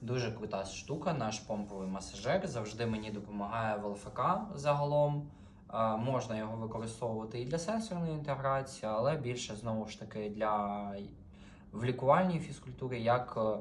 Дуже крута штука, наш помповий масажер завжди мені допомагає в ЛФК загалом. Е, Можна його використовувати і для сенсорної інтеграції, але більше знову ж таки для в лікувальній фізкультурі як е,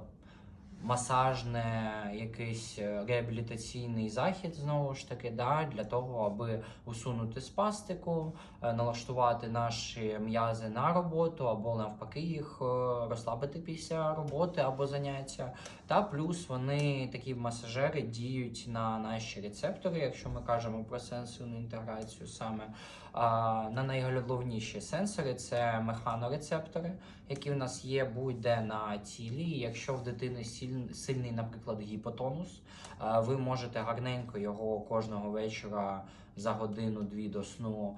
масажне, якийсь е, реабілітаційний захід, знову ж таки, да, для того, аби усунути спастику, е, налаштувати наші м'язи на роботу, або навпаки їх е, розслабити після роботи або заняття. Та плюс вони такі масажери діють на наші рецептори, якщо ми кажемо про сенсорну інтеграцію саме. На найголовніші сенсори це механорецептори, які в нас є будь-де на тілі. Якщо в дитини сіль- сильний, наприклад, гіпотонус, ви можете гарненько його кожного вечора за годину-дві до сну.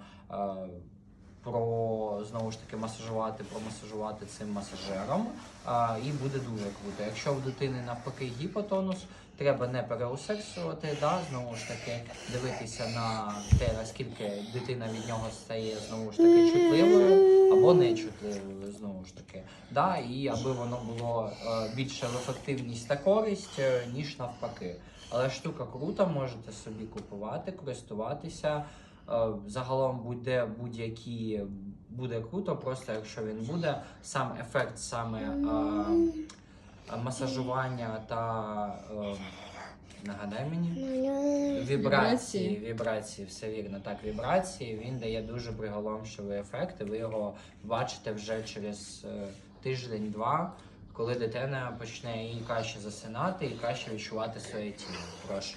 Про знову ж таки масажувати, промасажувати цим масажером, а, і буде дуже круто. Якщо в дитини навпаки гіпотонус, треба не переусердствувати, да, знову ж таки дивитися на те, наскільки дитина від нього стає знову ж таки чутливою або нечутливою, знову ж таки. Да, і аби воно було е, більше в ефективність та користь, е, ніж навпаки. Але штука крута, можете собі купувати, користуватися. Е, Загалом буде будь-які буде круто, просто якщо він буде, сам ефект саме масажування та нагадай мені. Вібрації, Вібрації. вібрації, все вірно. Так, вібрації він дає дуже приголомшливий ефект, і ви його бачите вже через е, тиждень-два, коли дитина почне і краще засинати, і краще відчувати своє тіло. Прошу.